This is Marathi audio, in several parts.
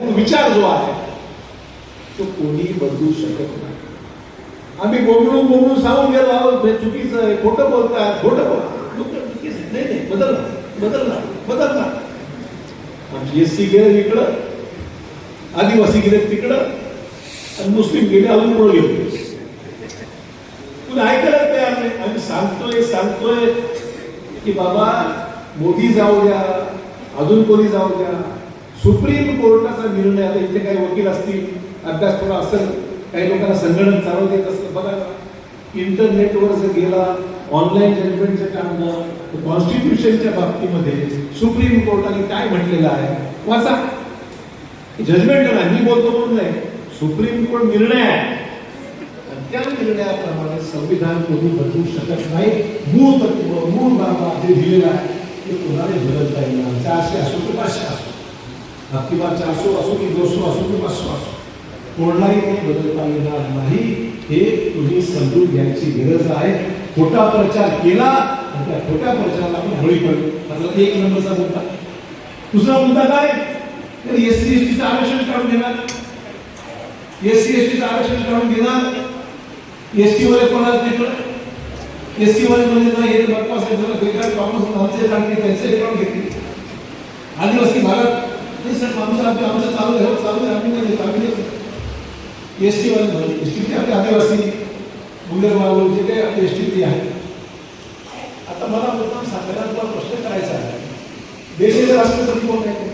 विचार जो आहे तो कोणी बदलू शकत नाही. आम्ही बोबडून बोबडून सांगून गेलो आहोत चुकीचं आहे खोटं बोलताय खोटं बोलताय नाही नाही बदलणार बदल बदलणार. आमची एस सी गेले इकडं आदिवासी गेले तिकडं आणि मुस्लिम गेले अजून पुढे गेले. कुणी ऐकायला तयार नाही. आम्ही सांगतोय सांगतोय की बाबा मोदी जाऊ द्या अजून कोणी जाऊ द्या. सुप्रीम कोर्टाचा निर्णय आता इथे काही वकील असतील अभ्यास थोडा असेल काही लोकांना संगणक चालवत येत असलं बघा इंटरनेटवर जर गेला ऑनलाईन जजमेंटचं काम तर कॉन्स्टिट्यूशनच्या बाबतीमध्ये सुप्रीम कोर्टाने काय म्हटलेलं आहे? वाचा. जजमेंट नाही मी बोलतो म्हणून नाही. सुप्रीम कोर्ट निर्णय आहे. त्या निर्णयाप्रमाणे संविधान कोणी बदलू शकत नाही. मूळ तत्व मूळ बाबा जे दिलेलं आहे. ते कोणाने बदलता येणार असे असो किंवा असे असो. आपकी चारसो असो की दोसो असो की पाचसो असो. कोणालाही ते बदलता येणार नाही हे तुम्ही समजून घ्यायची गरज आहे. खोटा प्रचार केला आणि त्या खोट्या प्रचाराला आपण होळी पडलो आता एक नंबरचा मुद्दा. दुसरा मुद्दा काय? एस सी एस टीचं आरक्षण काढून घेणार एस सी एस टीचं आरक्षण काढून घेणार एस टी वाले कोणाला तिकडं एस टी वाले म्हणजे ना हे बकवास आहे जरा बेकार कामं आमचे त्यांचे काढून घेतले. आदिवासी भागात नाही सर आमचं आम्ही आमचं चालू आहे चालू आहे आम्ही नाही आम्ही नाही एस टी वाले म्हणजे एस टी आपले आदिवासी मुलं जे काही आपले एस टी आहे आता मला मुद्दाम सांगायला तुला प्रश्न करायचा आहे. देशाचे राष्ट्रपती कोण आहे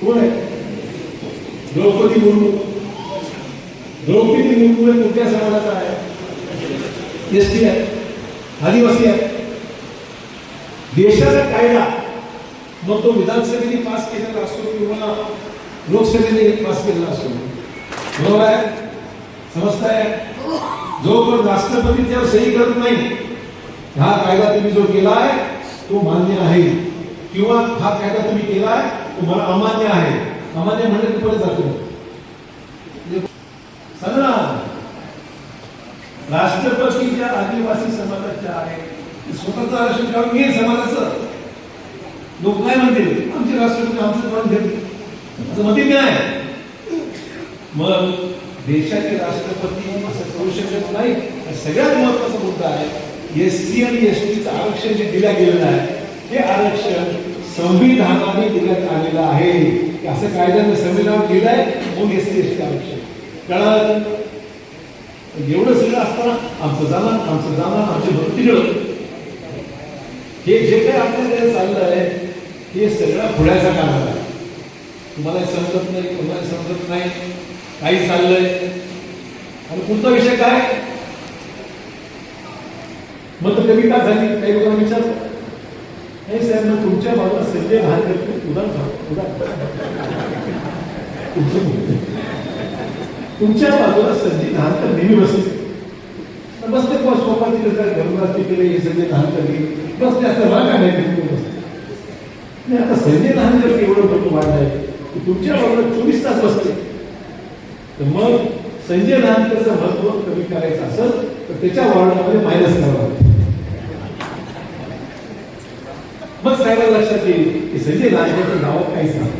कोण आहे द्रौपदी मुर्मू. द्रौपदी मुर्मू हे कुठल्या समाजाचा आहे. एस टी आहे. आदिवासी आहे. देशाचा कायदा मग तो विधानसभेने पास केलेला असो किंवा लोकसभेने पास केलेला असो. बरोबर आहे? समजताय? जोपर्यंत राष्ट्रपती त्यावर सही करत नाही हा कायदा तुम्ही जो केला आहे तो मान्य आहे. किंवा हा कायदा तुम्ही केला आहे तो मला अमान्य आहे. अमान्य म्हणजे कुठे जातो. सांगा राष्ट्रपती ज्या आदिवासी समाजाच्या आहे स्वतःचा स्वतःचं आरक्षण काढून घे समाजाचं. लोक काय म्हणतील. आमचे राष्ट्रपती आमचं कोण घेतले? असं म्हणतील काय? मग देशाचे राष्ट्रपती असं करू शकत नाही. सगळ्यात महत्त्वाचा मुद्दा आहे एस सी आणि एस टीचं आरक्षण जे दिलं गेलेलं आहे हे आरक्षण संविधानाने देण्यात आलेलं आहे. असं कायद्याने संविधान दिलं आहे म्हणून एस सी एस टी आरक्षण. कळलं? एवढं सगळं असताना आमचं जाणार आमचं जाणार आमचे भक्तीकडं हे जे काही आपल्याला चाललं आहे हे सगळं पुण्याचा काळ आहे तुम्हाला समजत नाही तुम्हाला समजत नाही काही चाललंय. आणि पुढचा विषय काय? मग तर कमी का झाली? काही लोकांना विचार नाही साहेब मग तुमच्या बाबा संजय लहानकर उदार तुमच्या बाजूला. संजय धारकर नेहमी बसले. तर बसते बस सोपा तिकडे काय केले हे संजय धारकर बसते असं राग आहे नाही आता संजय लहानकर एवढं मोठं वाढलंय की तुमच्या बाजूला चोवीस तास बसते तर मग संजय लहानकरचं महत्त्व कमी करायचं असेल तर त्याच्या वॉर्डामध्ये मायनस करावं मग साहेबांना लक्षात येईल की संजय लहानकरचं नाव काहीच नाही.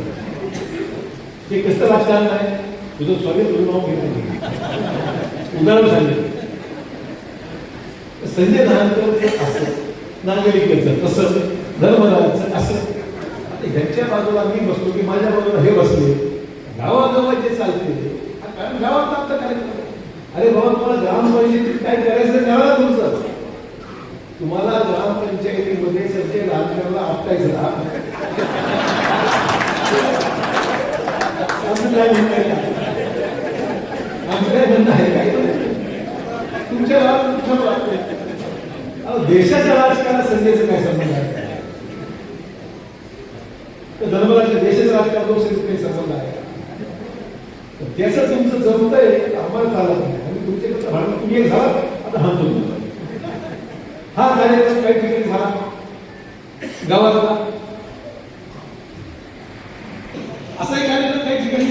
हे कसं लक्षात नाही? तुझं स्वागत तुझं नाव घेत नाही. उदाहरण सांगितलं संजय लहानकर असं नागरिकेचं तसं धर्मराजाचं असं ह्यांच्या बाजूला मी बसलो की माझ्या बाजूला हे बसले. गावागावात जे चालते कारण गावात आमचा कार्यक्रम अरे बाबा तुम्हाला ग्रामपंचायतीत काय करायचं कळलं तुमचं. तुम्हाला ग्रामपंचायतीमध्ये सध्या राजकारणाला आपटायचं काय आहे? काय तुमच्या गावात वाटतंय? अहो, देशाच्या राजकारणात संजयचं काय संबंध आहे? तर देशाचं राजकारण लोकसभेत काही संबंध आहे. त्याचं तुमचं जमतंय आम्हाला चालत नाही. आणि तुमच्याकडचं भांडण तुम्ही एक झाला आता हा तुम्ही हा कार्यक्रम काही ठिकाणी झाला. गावातला असाही कार्यक्रम काही ठिकाणी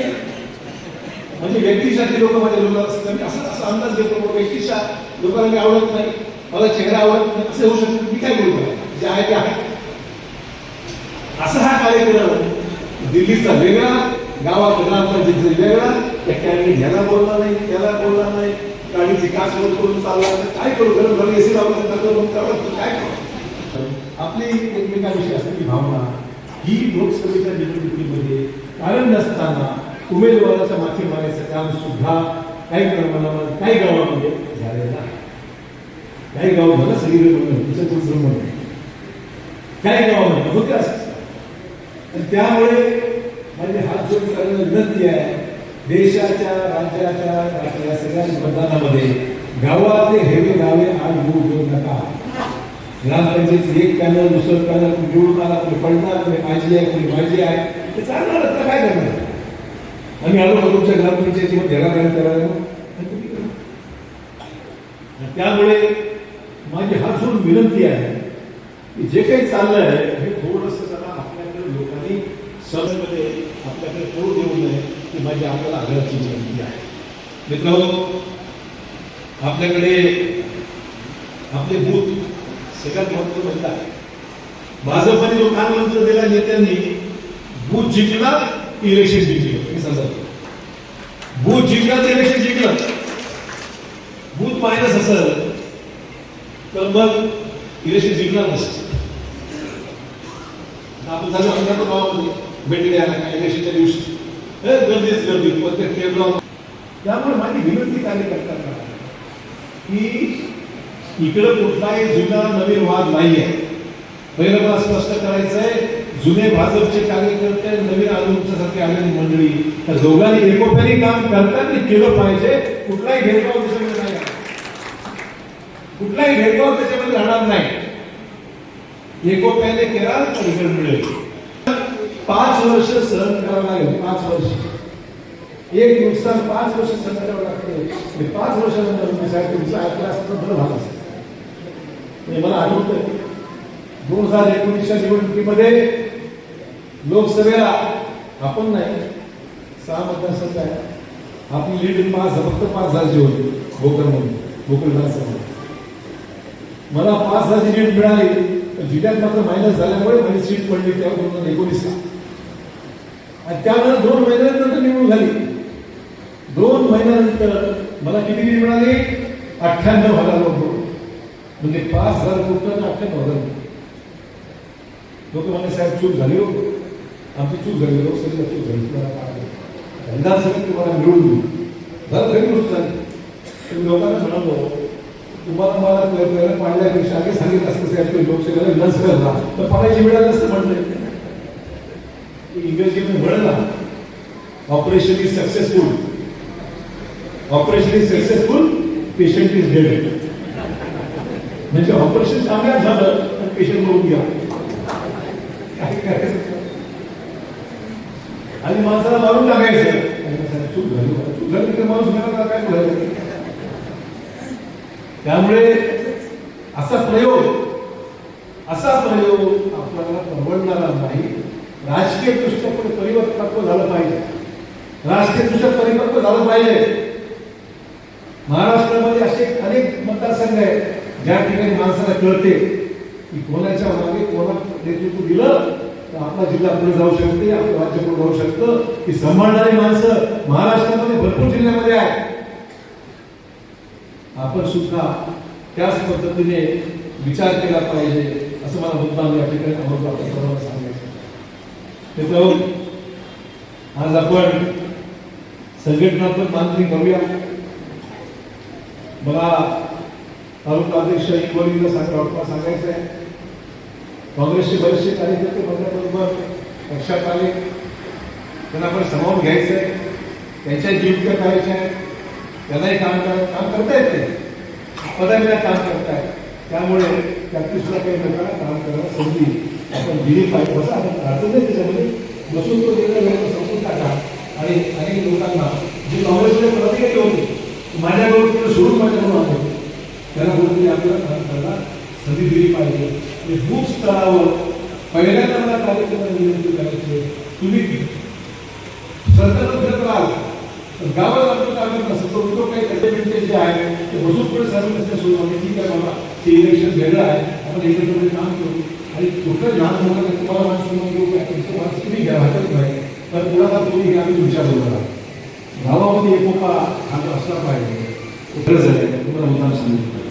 म्हणजे व्यक्तिशाची लोक माझ्या लोकांना असतात असं असा अंदाज घेतो. व्यक्तिशा लोकांना काही आवडत नाही मला चेहरा आवडत नाही असं होऊ शकतं. मी काय बोलतो जे आहे ते आहे. कार्यक्रम दिल्लीचा वेगळा गावात ग्रामपंचायतीचा वेगळा त्या कॅन्डिडेट ह्याला बोलला नाही त्याला बोलला नाही गाडीची काच वर करून चालला तर काय करू? गरम घरी एसी लावलं तर काय करू? आपली एकमेकांविषयी असलेली भावना ही लोकसभेच्या निवडणुकीमध्ये कारण नसताना उमेदवाराच्या माथी मारायचं काम सुद्धा काही प्रमाणावर काही गावामध्ये झालेलं आहे. काही गाव मला सगळीकडे म्हणून तुझं तुझं म्हणून काही गावामध्ये होते त्यामुळे माझी हात जोड करायला विनंती आहे. देशाच्या राज्याच्या राष्ट्राच्या सगळ्या मतदानामध्ये गावातले हेवे गावे आज निवडून देऊ नका. ग्रामपंचायत एक पॅनल दुसरं पॅनल निवडून आला कोणी पडणार कोणी माझी आहे कोणी माझी आहे. ते चालणार तर काय करणार? आम्ही आलो का तुमच्या ग्रामपंचायतीमध्ये घरा काय करायला त्यामुळे माझी हात जोडून विनंती आहे की जे काही चाललंय हे थोडंसं सभेमध्ये आपल्याकडे कोण देऊ नये की माझी आपल्याला आग्रहाची विनंती आहे. मित्र आपल्याकडे आपले भूत सगळ्यात महत्त्व म्हणजे आहे भाजपने जो काल मंत्र दिला नेत्यांनी बूथ जिंकला इलेक्शन जिंकलं हे समजा बूथ जिंकलं तर इलेक्शन जिंकलं बूथ मायनस असेल तर मग इलेक्शन जिंकणार नसतं. आपण झालं अंगात गावामध्ये भेट द्यायला काय इलेक्शनच्या दिवशी गर्दीच गर्दी प्रत्येक केंद्रावर त्यामुळे माझी विनंती कार्यकर्त्यांना की इकडं कुठलाही जुना नवीन वाद नाही आहे पहिलं मला स्पष्ट करायचं आहे जुने भाजपचे कार्यकर्ते नवीन आंदोलनासारखे आलेली मंडळी. त्या दोघांनी एकोप्याने काम करताना केलं पाहिजे. कुठलाही भेदभाव त्याच्यामध्ये नाही. कुठलाही भेदभाव त्याच्यामध्ये राहणार नाही. एकोप्याने केला तर रिझल्ट मिळेल. पाच वर्ष सहन करावं लागेल. पाच वर्ष. एक नुकसान पाच वर्ष सहन करावं लागते. म्हणजे पाच वर्षानंतर मी साहेब तुमचा ऐकला असतं बरं झालं असतं म्हणजे मला आठवतं दोन हजार एकोणीसच्या निवडणुकीमध्ये लोकसभेला आपण नाही सहा मतदारसंघ आहे. आपली लीड पाच फक्त पाच हजारची होती भोकर म्हणून भोकर विधानसभा. मला पाच हजारची लीड मिळाली पण जिल्ह्यात मात्र मायनस झाल्यामुळे माझी सीट पडली तेव्हा दोन हजार एकोणीसला. आणि त्यानंतर दोन महिन्यानंतर निवडून झाली. दोन महिन्यानंतर मला किती लीड मिळाली? अठ्ठ्याण्णव हजार लोक. म्हणजे पाच हजार कुठं अठ्ठ्याण्णव हजार लोक. म्हणे साहेब चूक झाली हो. आमची चूक झाली हो, लोकसभेला चूक झाली. तुम्हाला विधानसभेत तुम्हाला मिळून देऊ झालं घरी गोष्ट झाली तर लोकांना सांगतो तुम्हाला मला पाडल्यापेक्षा आधी सांगितलं असतं साहेब. तुम्ही लोकसभेला विधानसभेला तर पाडायची मिळालं असतं म्हटलं इंग्रजीमध्ये ना operation is successful operation is successful patient is dead म्हणजे ऑपरेशन चांगलं झालं तर पेशंट बघून घ्या काय करायचं? आणि माणसाला मारून टाकायचं. चूक झाली. चूक झाली माणूस काय बोलायचं त्यामुळे असा प्रयोग असा प्रयोग आपल्याला परवडणारा नाही. राजकीय दृष्ट्या पण परिपक्व झालं पाहिजे. राजकीय दृष्ट्या परिपक्व झालं पाहिजे. महाराष्ट्रामध्ये असे अनेक मतदारसंघ आहेत ज्या ठिकाणी माणसाला कळते की कोणाच्या मागे कोणा नेतृत्व दिलं तर आपला जिल्हा पुढे जाऊ शकते आपलं राज्य पुढे जाऊ शकतं. की सांभाळणारी माणसं महाराष्ट्रामध्ये भरपूर जिल्ह्यामध्ये आहे आपण सुद्धा त्याच पद्धतीने विचार केला पाहिजे असं मला मुद्दाम या ठिकाणी अमोल सर्वांना मित्र आज आपण संघटनात्मक मांत्रिक करूया मला तालुका अध्यक्ष इंगोलीला सांगा सांगायचं आहे. काँग्रेसचे बरेचसे कार्यकर्ते माझ्याबरोबर लक्षात आले. त्यांना आपण समावून घ्यायचं आहे. त्यांच्या जीविका करायच्या आहेत त्यांनाही काम काम करता येते. पदाविना काम करतायत त्यामुळे त्यातली सुद्धा काही लोकांना काम करायला संधी आपण दिली पाहिजे. असं आपण अडचण त्याच्यामध्ये बसून तो निर्णय घ्यायला संपून टाका. आणि अनेक लोकांना जे काँग्रेसमध्ये प्रतिनिधी होते माझ्याकडून तिकडे सोडून माझ्याकडून आले. त्याला कुठेतरी आपल्याला काम करायला संधी दिली पाहिजे. आणि बूथ स्तरावर पहिल्यांदा मला कार्यक्रम विनंती करायची तुम्ही सरकार फिरत राहाल तर गावात आपलं काम करत नसेल तर काही कॅबिनेट जे आहे ते बसून पुढे सर्व सुरू होते ठीक आहे बाबा. ते इलेक्शन वेगळं आहे आपण एकत्र काम करू आणि कुठलं लहान मुलांना तुम्हाला माणसं म्हणून घेऊ काय तुमचं माणसं तुम्ही घ्या हरकत नाही तर मुलाला तुम्ही घ्या आम्ही तुमच्या बरोबर आहोत. गावामध्ये एकोपा हा असला पाहिजे गरज आहे तुम्हाला मुद्दाम सांगितलं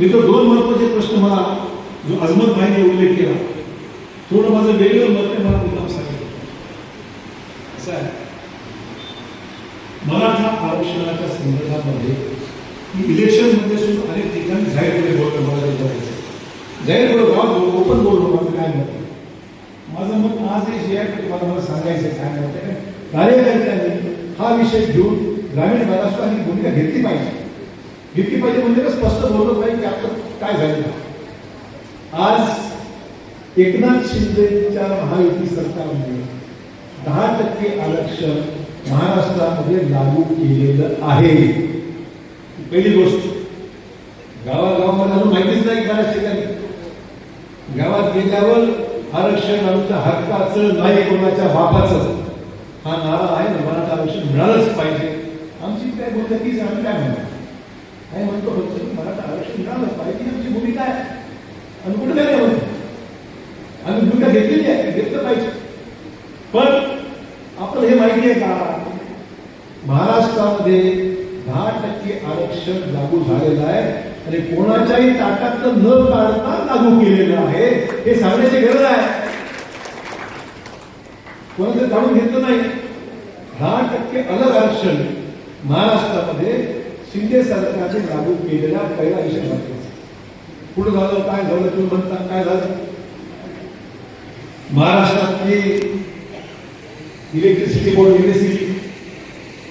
मी तर दोन महत्त्वाचे प्रश्न मला जो अजमत भाईने उल्लेख केला थोडं माझं वेगळं मत आहे मला मुद्दाम सांगितलं असं आहे. मराठा आरक्षणाच्या संदर्भामध्ये इलेक्शनमध्ये सुद्धा अनेक ठिकाणी जाहीरपणे बोलतो मला ते बोलायचं जाहीरपणे गावात ओपन बोललो माझं काय म्हणतो माझं मत आज जे आहे तुम्हाला मला सांगायचं काय म्हणते कार्यकर्त्यांनी हा विषय घेऊन ग्रामीण भागात सुद्धा भूमिका घेतली पाहिजे. घेतली पाहिजे म्हणजे का स्पष्ट बोललं पाहिजे की आता काय झालं? आज एकनाथ शिंदेच्या महायुती सरकारने दहा टक्के आरक्षण महाराष्ट्रामध्ये लागू केलेलं आहे. पहिली गोष्ट गावागावामध्ये अजून माहितीच नाही बऱ्याच ठिकाणी. गावात गेल्यावर आरक्षण आमच्या हक्काचं नाही कोणाच्या बापाचं. हा नारा आहे ना मला आरक्षण मिळालंच पाहिजे. आमची काय भूमिका तीच आम्ही काय म्हणतो काय म्हणतो फक्त मराठा आरक्षण मिळालंच पाहिजे आमची भूमिका आहे. आणि कुठे काय नाही म्हणतो आम्ही भूमिका घेतलेली आहे घेतलं पाहिजे. पण आपलं हे माहिती आहे का? महाराष्ट्रामध्ये दहा टक्के आरक्षण लागू झालेलं आहे. आणि कोणाच्याही ताटातलं न काढता लागू केलेलं आहे हे सांगण्याची गरज आहे. कोणाचं काढून घेतलं नाही. दहा टक्के अलग आरक्षण महाराष्ट्रामध्ये शिंदे सरकारने लागू केलेला पहिला विषय महत्त्वाचा पुढे झालं काय झालं तुम्ही म्हणता काय झालं? महाराष्ट्रातली इलेक्ट्रिसिटी बोर्ड इलेक्ट्रिसिटी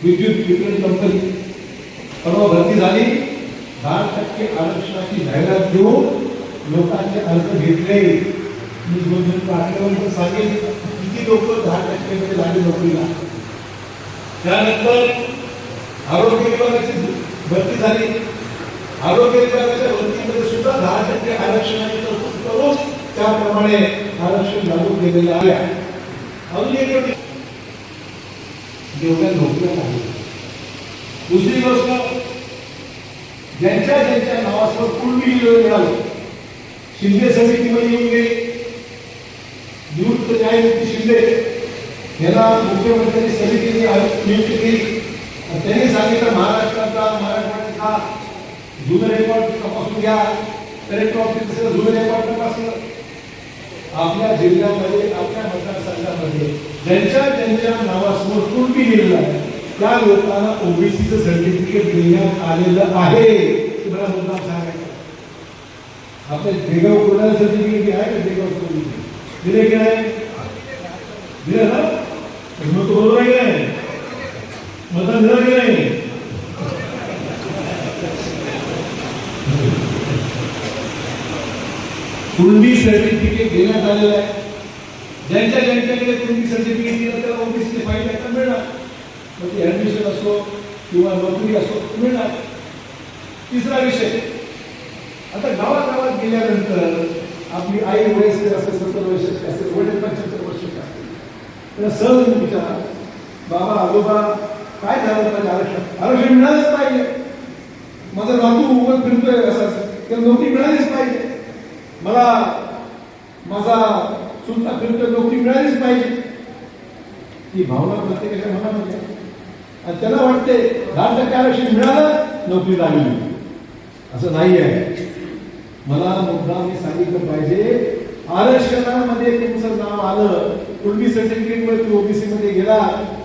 विद्युत वितरण कंपनी परवा भरती झाली. दहा टक्के आरक्षणाची जाहिरात देऊन लोकांचे अर्ज घेतले. मी दोन दोन आठवड्यावर सांगेन किती लोक दहा टक्क्यामध्ये लागले नोकरीला त्यानंतर आरोग्य विभागाची भरती झाली. आरोग्य विभागाच्या भरतीमध्ये सुद्धा दहा टक्के आरक्षणाची तरतूद करून त्याप्रमाणे आरक्षण लागू केलेलं आहे. अजून एक जेवढ्या नोकऱ्या आहे दुसरी गोष्ट ज्यांच्या ज्यांच्या नावासह पूर्वी मिळालं. शिंदे समितीमध्ये येऊन गेले. निवृत्त न्यायमूर्ती शिंदे यांना मुख्यमंत्र्यांनी समितीने नियुक्ती केली. त्यांनी सांगितलं महाराष्ट्राचा मराठवाड्याचा जुनं रेकॉर्ड तपासून घ्या. कलेक्टर ऑफिस जुनं रेकॉर्ड तपासलं. आपल्या जिल्ह्यामध्ये आपल्या मतदारसंघामध्ये ज्यांच्या ज्यांच्या नावासमोर कुणबी लिहिलं आहे त्या लोकांना ओबीसीचं सर्टिफिकेट देण्यात आलेलं आहे. हे मला मुद्दाम सांगायचं आपल्या देगाव कोणाला सर्टिफिकेट आहे का देगाव कोणी दिले की नाही? दिलं ना? मग तो बरोबर आहे की नाही? मतदान दिलं की नाही? कुंडी सर्टिफिकेट देण्यात आलेलं आहे. ज्यांच्या ज्यांच्याकडे कुंडी सर्टिफिकेट दिलं त्याला ओबीसीचे फाईल आहे मिळणार. मग ते ॲडमिशन असो किंवा नोकरी असो मिळणार तिसरा विषय. आता गावागावात गेल्यानंतर आपली आई वयस्कर असेल सत्तर वर्षाची असेल वडील पंच्याहत्तर वर्षाचे असेल. तर सहज विचारा बाबा आजोबा काय झालं पाहिजे आरक्षण आरक्षण मिळालंच पाहिजे. माझा नातू उभं फिरतोय असं. तर नोकरी मिळालीच पाहिजे. मला माझा चुलता फिरतोय नोकरी मिळालीच पाहिजे. ही भावना प्रत्येकाच्या मनामध्ये आहे. आणि त्याला वाटते दहा टक्के आरक्षण मिळालं नोकरी लागली. असं नाही आहे मला मुद्दा मी सांगितलं पाहिजे आरक्षणामध्ये तुमचं नाव आलं कुणबी सर्टिफिकेटमुळे तुम्ही ओबीसी मध्ये गेला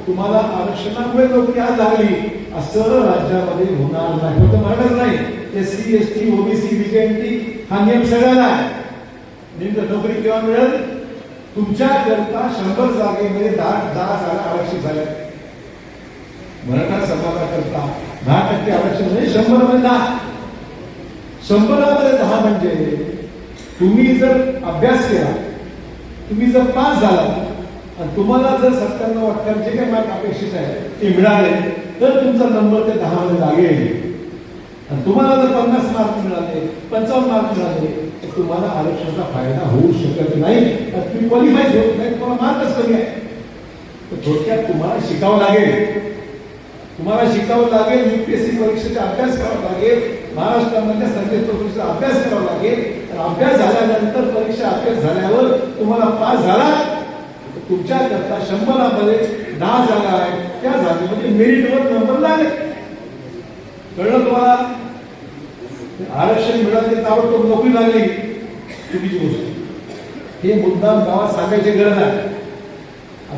तुम्हाला आरक्षणामुळे नोकरी आज लागली. असं राज्यामध्ये होणार नाही. फक्त म्हणत नाही. S C S T OBC BJNT हा नियम सगळ्यांना आहे. नेमकं नोकरी केव्हा मिळेल? तुमच्याकरता शंभर जागेमध्ये दहा दहा जागा आरक्षित झाल्या मराठा समाजाकरता दहा टक्के आरक्षण म्हणजे शंभरमध्ये दहा. शंभरामध्ये दहा म्हणजे तुम्ही जर अभ्यास केला तुम्ही जर पास झाला आणि तुम्हाला जर सत्त्याण्णव अठ्ठ्याण्णव जे काही मार्क अपेक्षित आहे ते मिळाले तर तुमचा नंबर ते दहा मध्ये लागेल आणि तुम्हाला जर पन्नास मार्क मिळाले पंचावन्न मार्क मिळाले तर तुम्हाला आरक्षणाचा फायदा होऊ शकत नाही. तर तुम्ही क्वालिफाय होत नाही तुम्हाला मार्कच कमी आहे. तर थोडक्यात तुम्हाला शिकावं लागेल. तुम्हाला शिकावं लागेल युपीएससी परीक्षेचा अभ्यास करावा लागेल महाराष्ट्रामधल्या संकेत परीक्षेचा अभ्यास करावा लागेल. तर अभ्यास झाल्यानंतर परीक्षा अभ्यास झाल्यावर तुम्हाला पास झाला. तर तुमच्या करता शंभरामध्ये दहा जागा आहे त्या जागेमध्ये मेरिटवर नंबर लागले. कळलं तुम्हाला? आरक्षण मिळाले ताबडतोब नोकरी लागली. चुकीची गोष्ट. हे मुद्दाम गावात सांगायची गरज आहे.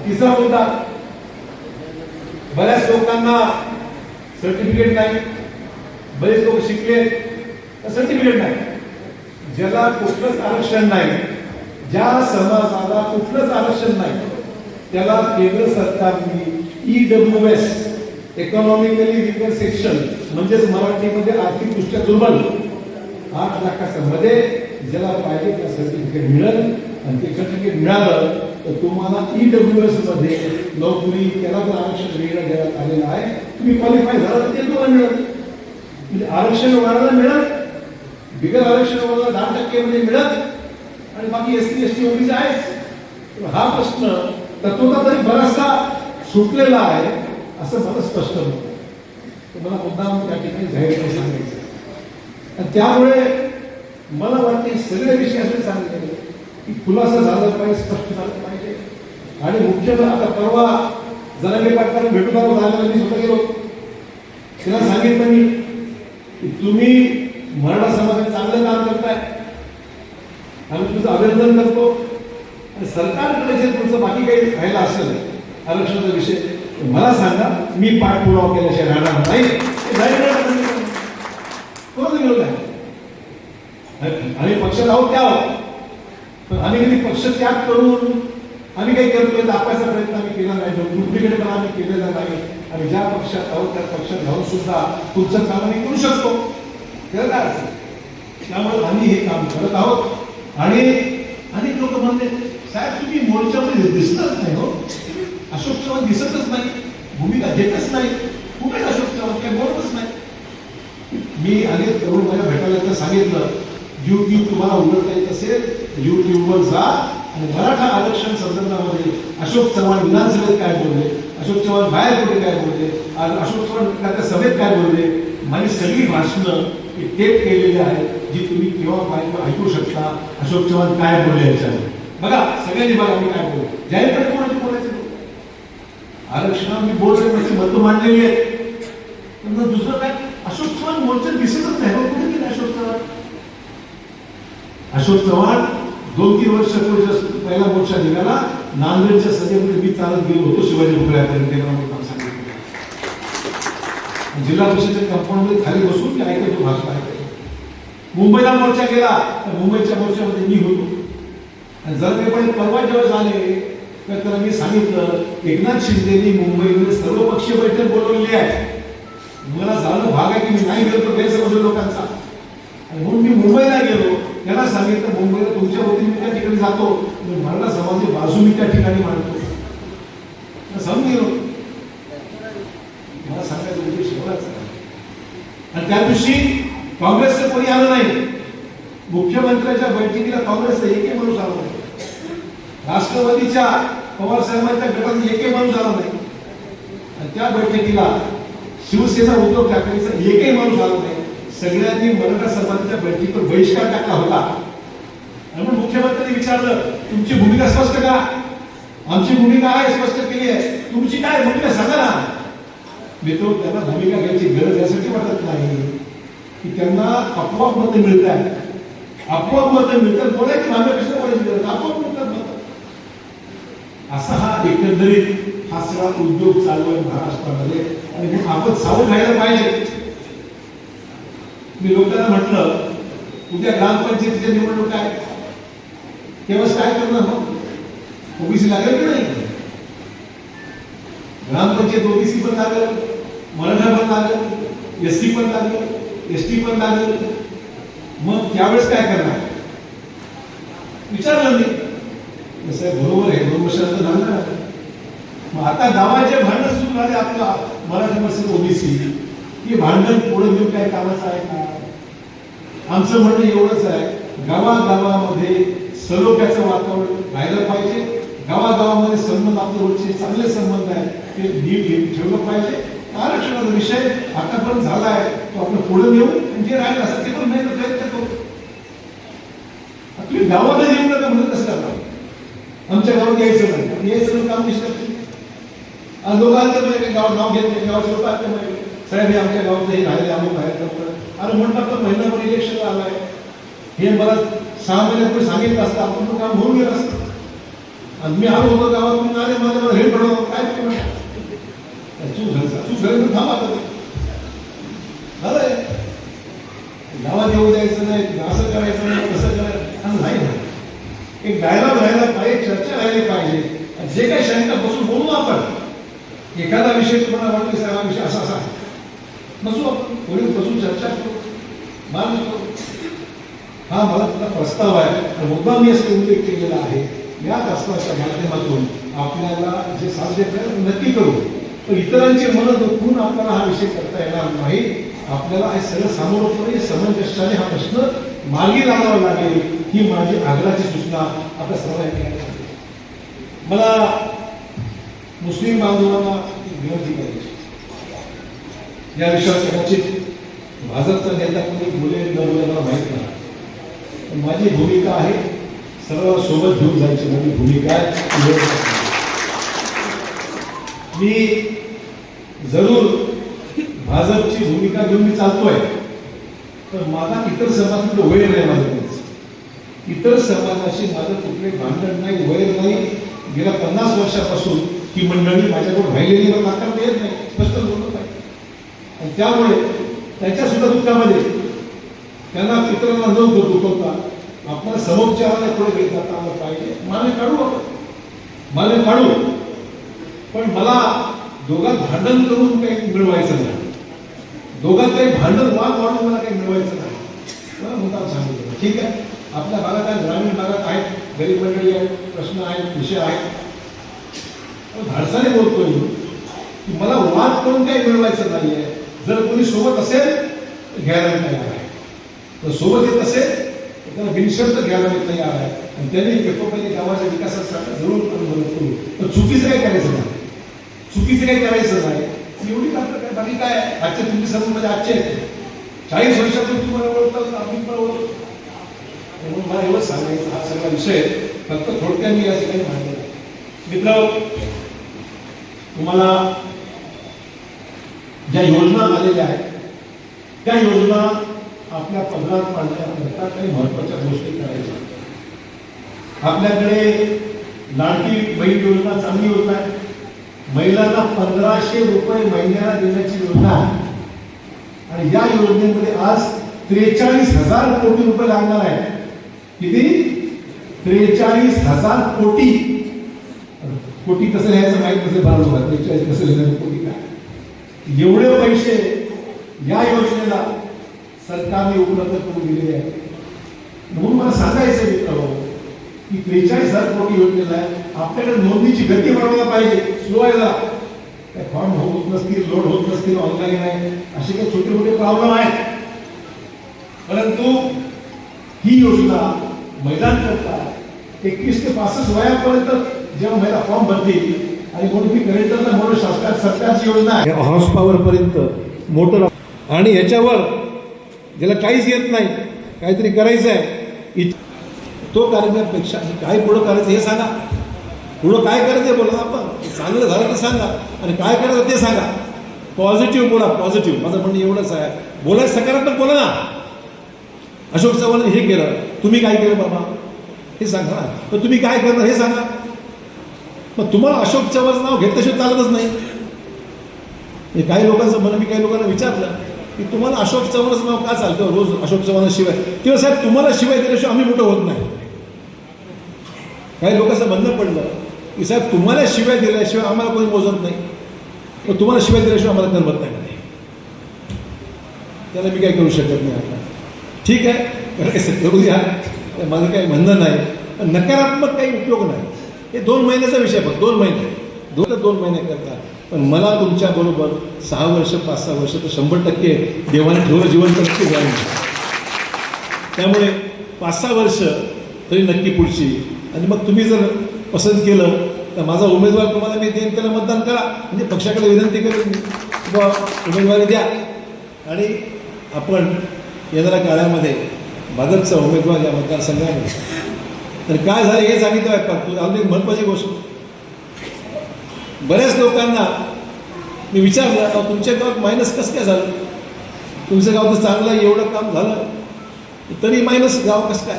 तिसरा मुद्दा. बऱ्याच लोकांना सर्टिफिकेट नाही. बरेच लोक शिकले सर्टिफिकेट नाही. ज्याला कुठलंच आरक्षण नाही ज्या समाजाला कुठलंच आरक्षण नाही त्याला केंद्र सरकारने E E W S economically weaker section म्हणजेच मराठीमध्ये आर्थिकदृष्ट्या दुर्बल आठ लाखाच्या मध्ये ज्याला पाहिजे त्या सर्टिफिकेट मिळेल आणि ते सर्टिफिकेट मिळालं तर तुम्हाला ई डब्ल्यू एसमध्ये नोकरी त्याला पण आरक्षण वेगळं देण्यात आलेलं आहे. तुम्ही क्वालिफाय झाला तर ते तुम्हाला मिळेल. म्हणजे आरक्षण वाढायला मिळत बिगर आरक्षण वाढायला दहा टक्के मध्ये मिळत आणि बाकी S T S T OBC आहेच. हा प्रश्न तत्वता तरी बराचसा सुटलेला आहे असं मला स्पष्ट होतं. तुम्हाला मला मुद्दाम त्या ठिकाणी जाहीर सांगायचं आणि त्यामुळे मला वाटते सगळे विषय असे सांगितले की खुलासा झाला पाहिजे स्पष्ट झालं पाहिजे. आणि मुख्य आता परवा जनाबे पाटकर भेटून आलो झालं मी स्वतः गेलो. त्याला सांगितलं मी की तुम्ही मराठा समाजात चांगलं काम करताय. आम्ही तुमचं अभिनंदन करतो. आणि सरकारकडे जे तुमचं बाकी काही राहिलं असेल आरक्षणाचा विषय मला सांगा. मी पाठपुरावा केल्याशिवाय राहणार नाही. हे विरोध आहे? आम्ही पक्ष आहोत त्या आहोत पण आम्ही कधी पक्ष त्याग करून आम्ही काही करतोय दाखवायचा प्रयत्न आम्ही केला नाही. दुसरीकडे पण आम्ही केलेला नाही आणि ज्या पक्षात आहोत त्या पक्षात राहून सुद्धा तुमचं काम आम्ही करू शकतो. त्याला काय त्यामुळे आम्ही हे काम करत आहोत. आणि अनेक लोक म्हणते साहेब तुम्ही मोर्चामध्ये दिसतच नाही हो. अशोक चव्हाण दिसतच नाही. भूमिका घेतच नाही. कुठे अशोक चव्हाण काही बोलतच नाही. मी अनेक तरुण माझ्या भेटायला सांगितलं युट्यूब तुम्हाला उघडता येत असेल युट्यूबवर जा. आणि मराठा आरक्षण संदर्भामध्ये अशोक चव्हाण विधानसभेत काय बोलले? अशोक चव्हाण बाहेर कुठे काय बोलले? अशोक चव्हाण सभेत काय बोलले? माझी सगळी भाषणं ही टेप केलेली आहेत जी तुम्ही केव्हा पाहिजे ऐकू शकता. अशोक चव्हाण काय बोलले याच्यावर बघा सगळ्यांनी बघा मी काय बोलू जाहीरपणे कोणाचे बोलायचे? आरक्षणावर मी बोलले म्हणजे मतं मांडलेली आहेत. दुसरं काय? अशोक चव्हाण मोर्चा दिसतच नाही. कुठे गेले अशोक चव्हाण? अशोक चव्हाण दोन तीन वर्ष पहिला मोर्चा निघाला. नांदेडच्या सभेमध्ये मी चालत गेलो होतो शिवाजी भुकड्यापर्यंत सांगितलं. जिल्हा परिषदेच्या कंपाऊंडमध्ये खाली बसून मी ऐकतो भाषण ऐकायचो मुंबईला मोर्चा गेला. तर मुंबईच्या मोर्चामध्ये मी होतो. आणि जर ते पण परवा जेव्हा झाले तर त्याला मी सांगितलं एकनाथ शिंदेनी मुंबईमध्ये सर्व पक्षीय बैठक बोलवलेली आहे. मला जाणं भाग आहे की मी नाही गेलो तर गैरसमज लोकांचा. म्हणून मी मुंबईला त्याला सांगितलं मुंबईला तुमच्या वतीने मी त्या ठिकाणी जातो. मी मराठा समाजाची बाजू मी त्या ठिकाणी मांडतो. त्याला गेलो. मला सांगायचं म्हणजे उद्देश एवढाच आणि त्या दिवशी काँग्रेसचं कोणी आलं नाही. मुख्यमंत्र्यांच्या बैठकीला काँग्रेसचा एकही माणूस आला नाही. राष्ट्रवादीच्या पवार साहेबांच्या गटात एकही माणूस आला नाही. आणि त्या बैठकीला शिवसेना उद्धव ठाकरेचा एकही माणूस आला नाही. सगळ्यांनी मराठा समाजाच्या बैठकीवर बहिष्कार टाकला होता. आणि मग मुख्यमंत्र्यांनी विचारलं तुमची भूमिका स्पष्ट करा आमची भूमिका आहे स्पष्ट केली आहे. तुमची काय भूमिका सांगा ना. मित्र त्यांना भूमिका घ्यायची गरज यासाठी वाटत नाही. की त्यांना आपोआप मत मिळत आहे आपोआप मतं मिळतात. बोलायची भावना कशा बोलायची गरज? आपोआप मिळतात मत. असा हा एकंदरीत हा सगळा उद्योग चालू आहे महाराष्ट्रामध्ये. आणि आपण सावध राहायला पाहिजे. मी लोकांना म्हटलं उद्या ग्रामपंचायतीच्या निवडणूक आहे तेव्हाच काय करणार मग ओबीसी लागेल की नाही? ग्रामपंचायत ओबीसी पण लागेल मराठा पण लागेल एस टी पण लागेल एस टी पण लागेल. मग त्यावेळेस काय करणार? विचारलं मी. साहेब बरोबर आहे दोन वर्षानंतर झालं मग आता गावाचे भांडण सुरू झाले आपलं मराठा वर्सेस ओबीसी हे भांडण पुढे घेऊन काय कामाचं आहे का? आमचं म्हणणं एवढंच आहे गावागावामध्ये सलोख्याचं वातावरण राहिलं पाहिजे. गावागावामध्ये संबंध आपल्या रोजचे चांगले संबंध आहेत ते नीट घेऊन ठेवलं पाहिजे. आरक्षणाचा विषय आतापर्यंत झाला आहे तो आपण पुढे नेऊ जे राहिलं असं ते पण नाही प्रयत्न करू. आपली गावाला येऊ नका म्हणत असतात आमच्या गावात यायचं नाही. यायचं काम निष्ठा आणि दोघांचं म्हणजे गाव नाव घेत नाही गावाचं लोक नाही साहेब हे आमच्या गावात हे राहिले आम्ही बाहेर अरे म्हणतात तर महिनाभर इलेक्शन आलाय. हे मला सहा महिन्यात कोणी सांगितलं असतं. आपण तो काम होऊन गेलं असतं. आणि मी आलो होतो गावात आले माझ्या मला हे पडलं काय चूक झाली चूक झाली थांब थांबा आता झालंय. गावात येऊ द्यायचं नाही. असं करायचं नाही तसं करायचं असं नाही एक डायलॉग राहायला पाहिजे चर्चा राहिली पाहिजे. आणि जे काही शंका बसून बोलू आपण एखादा विषय तुम्हाला वाटतो की विषय असा असा आहे. बसू आपण कोणी बसून चर्चा करू मान हा मला तुला प्रस्ताव आहे. तर मुद्दा मी असं उल्लेख केलेला आहे. या प्रस्तावाच्या माध्यमातून आपल्याला जे साध्य करायचं नक्की करू. पण इतरांची मनं दुखून आपल्याला हा विषय करता येणार नाही. आपल्याला हे सगळं सामोरपणे समंजस्याने हा प्रश्न मार्गी लावावा लागेल ही माझी आग्रहाची सूचना आपल्या सर्वांनी मला मुस्लिम बांधवांना विनंती करायची या विषयावर कदाचित भाजपचा नेता कोणी बोलेल न बोलेल मला माहीत नाही. पण माझी भूमिका आहे सर्व सोबत घेऊन जायची माझी भूमिका आहे मी जरूर भाजपची भूमिका घेऊन मी चालतोय पण माझा इतर समाजामध्ये वैर नाही माझ्याकडेच इतर समाजाशी माझं कुठले भांडण नाही वैर नाही. गेल्या पन्नास वर्षापासून ही मंडळी माझ्याकडून राहिलेली मला नाकारता येत नाही. आणि त्यामुळे त्याच्या सुद्धा दुःखामध्ये त्यांना इतरांना न दुखवता आपल्याला समोपचाराने पुढे घेत जाता आलं पाहिजे. माने काढू आपण. माने काढू. पण मला दोघात भांडण करून काही मिळवायचं नाही. दोघात काही भांडण वाद वाढून मला काही मिळवायचं नाही. मला मुद्दाम सांगितलं ठीक आहे? आपल्या भागात आहे ग्रामीण भागात आहेत गरीब मंडळी आहेत प्रश्न आहेत विषय आहेत. धाडसाने बोलतोय मी मला वाद करून काही मिळवायचं नाही आहे जर कोणी सोबत असेल घ्यायला तयार आहे तर सोबत येत असेल तर त्याला बिनशर्त घ्यायला तयार आहे आणि त्यांनी पेपरमध्ये गावाच्या विकासासाठी जरूर करून मदत करू. तर चुकीचं काय करायचं नाही? चुकीचं काही करायचं नाही? एवढी मात्र काय? बाकी काय? आजच्या तुम्ही सर्व म्हणजे आजचे आहेत. चाळीस वर्षातून तुम्हाला ओळखतात आम्ही पण ओळखतो. म्हणून मला एवढं सांगायचं हा सगळा विषय फक्त थोडक्यात मी या ठिकाणी मांडलेला मित्र तुम्हाला ज्या योजना आलेल्या आहेत त्या योजना आपल्या पदरात पाडण्याकरता काही महत्त्वाच्या गोष्टी करायच्या. आपल्याकडे लाडकी बहीण योजना चांगली योजना आहे. महिलांना पंधराशे रुपये महिन्याला देण्याची योजना आहे. आणि या योजनेमध्ये आज त्रेचाळीस हजार कोटी रुपये लागणार आहे किती? त्रेचाळीस हजार कोटी. कोटी कसं लिहायचं माहीत नसेल बरं त्रेचाळीस कसं लिहायचं कोटी? एवढे पैसे या योजनेला सरकारने उपलब्ध करून दिलेले मित्र हज़ार कोटी आहे आपल्याकडे नोंदणीची गती वाढवायला पाहिजे स्लो काय फॉर्म होत नसतील, लोड होत नसतील, ऑनलाईन आहे, असे काही छोटे मोठे प्रॉब्लेम आहेत. परंतु ही योजना महिलांकरता एकवीस ते पासष्ट वयापर्यंत जेव्हा महिला फॉर्म भरतील आणि म्हणून मी करेक्टरला म्हणून सरकार सरकारची योजना आहे. हॉर्स पॉवर पर्यंत मोटर आणि याच्यावर ज्याला काहीच येत नाही काहीतरी करायचं आहे तो कार्यक्रमापेक्षा काय पुढं करायचं हे सांगा. पुढं काय करायचं बोला आपण. चांगलं झालं ते सांगा. आणि काय करायचं ते सांगा. पॉझिटिव्ह बोला पॉझिटिव्ह माझं म्हणणं एवढंच आहे. बोलायचं सकारात्मक बोला ना. अशोक चव्हाण हे केलं. तुम्ही काय केलं बाबा? हे सांगा. ना तुम्ही काय करणार हे सांगा. मग तुम्हाला अशोक चव्हाणचं नाव घेतल्याशिवाय चालतच नाही. हे काही लोकांचं म्हणणं मी काही लोकांना विचारलं की तुम्हाला अशोक चव्हाणचं नाव का चालतं रोज अशोक चव्हाणाशिवाय किंवा साहेब तुम्हाला शिवाय दिल्याशिवाय आम्ही मोठं होत नाही. काही लोकांचं म्हणणं पडलं की साहेब तुम्हाला शिवाय दिल्याशिवाय आम्हाला कोणी मोजत नाही. मग तुम्हाला शिवाय दिल्याशिवाय आम्हाला करमत नाही. त्याला मी काही करू शकत नाही आता. ठीक आहे करू द्या माझं काही म्हणणं नाही. पण नकारात्मक काही उपयोग नाही. हे दोन महिन्याचा विषय फक्त दोन महिने. दोन तर दोन महिने करता. पण मला तुमच्याबरोबर सहा वर्ष पाच सहा वर्ष तर शंभर टक्के देवाने ठेवलं जिवंत नक्की जाईल त्यामुळे पाच सहा वर्ष तरी नक्की पुढची. आणि मग तुम्ही जर पसंत केलं तर माझा उमेदवार तुम्हाला मी देईन त्याला मतदान करा. म्हणजे पक्षाकडे विनंती करेन किंवा उमेदवारी द्या. आणि आपण येणाऱ्या काळामध्ये भाजपचा उमेदवार या मतदारसंघामध्ये. तर काय झालं हे सांगितलं आहे का तू अजून एक महत्वाची गोष्ट. बऱ्याच लोकांना मी विचारलं तुमच्या गावात मायनस कसं काय झालं? तुमचं गाव तर चांगलं आहे, एवढं काम झालं. तरी मायनस गाव कसं काय?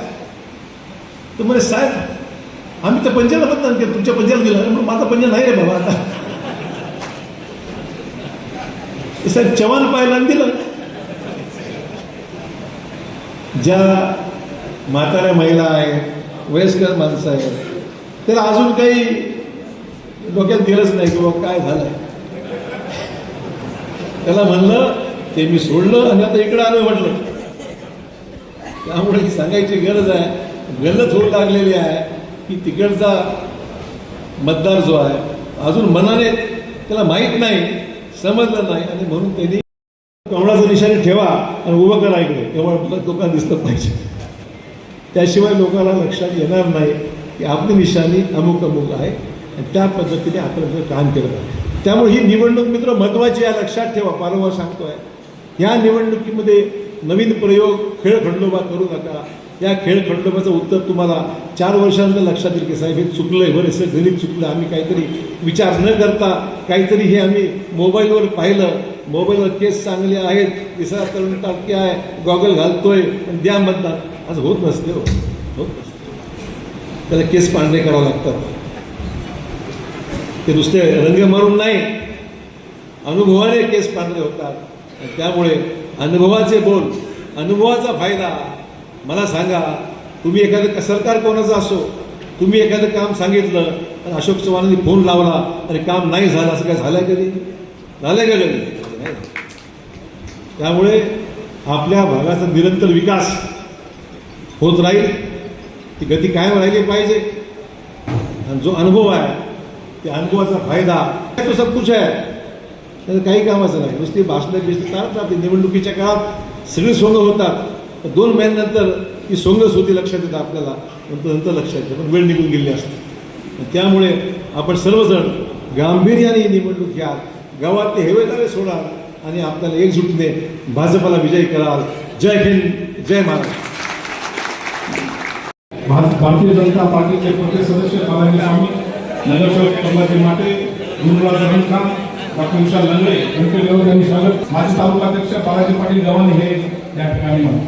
तर म्हणे साहेब आम्ही तर पंजाला मतदान केलं तुमच्या पंजाला गेलं म्हणून माझा पंजा नाही रे बाबा आता. साहेब चव्हाण पाहायला आणि दिलं. ज्या म्हाताऱ्या महिला आहेत वयस्कर माणसं आहे त्याला अजून काही डोक्यात गेलंच नाही किंवा काय झालंय. त्याला म्हणलं ते मी सोडलं आणि आता इकडं आलो म्हटलं. त्यामुळे सांगायची गरज आहे गलत होऊ लागलेली आहे की तिकडचा मतदार जो आहे अजून मनाने त्याला माहीत नाही समजलं नाही आणि म्हणून त्यांनी कमळाचं निशाणी ठेवा आणि उभं करा इकडे. तेव्हा लोकांना दिसलं पाहिजे. त्याशिवाय लोकांना लक्षात येणार नाही की आपली निशाणी अमुक अमुक आहे. आणि त्या पद्धतीने आपण आपलं काम केलं त्यामुळे ही निवडणूक मित्र महत्त्वाची आहे लक्षात ठेवा. वारंवार सांगतोय या निवडणुकीमध्ये नवीन प्रयोग खेळ खंडोबा करू नका. या खेळ खंडोबाचं उत्तर तुम्हाला चार वर्षानंतर लक्षात येईल की साहेब हे चुकलंय बरेचसं गणित चुकलं. आम्ही काहीतरी विचार न करता काहीतरी हे आम्ही मोबाईलवर पाहिलं. मोबाईलवर केस चांगले आहेत तिसरा तरुण टाकी आहे गॉगल घालतोय द्या म्हणतात आज होत नसते हो. होत नसते. त्याला केस पांढरे करावं लागतात. ते नुसते रंग मारून नाही. अनुभवाने केस पांढरे होतात. त्यामुळे अनुभवाचे बोल अनुभवाचा फायदा. मला सांगा तुम्ही एखादं सरकार कोणाचं असो तुम्ही एखादं काम सांगितलं आणि अशोक चव्हाणांनी फोन लावला आणि काम नाही झालं असं काय झालं कधी? झालं का कधी? त्यामुळे आपल्या भागाचा निरंतर विकास होत राहील ती गती कायम राहिली पाहिजे. आणि जो अनुभव आहे त्या अनुभवाचा फायदा तो सब कुछ आहे. त्याचं काही कामाचं नाही. नुसती भाषणं बिसणं चालत राहते. निवडणुकीच्या काळात सगळी सोंग होतात. दोन महिन्यानंतर ती सोंगच होती लक्षात येतं आपल्याला. नंतर नंतर लक्षात येतं. पण वेळ निघून गेली असते. त्यामुळे आपण सर्वजण गांभीर्याने निवडणूक घ्या. गावातले हेवेदारे सोडा आणि आपल्याला एकजुटीने भाजपाला विजयी कराल. जय हिंद जय महाराष्ट्र. भारतीय जनता पार्टीचे प्रदेश सदस्य बालाजी स्वामी नगरसेवक कमलाजी माटे गुरुराज रमणखान डॉक्टर विशाल लंगडे व्यंकट गौर यांनी स्वागत माजी तालुकाध्यक्ष बालाजी पाटील गव्हाणे हे या ठिकाणी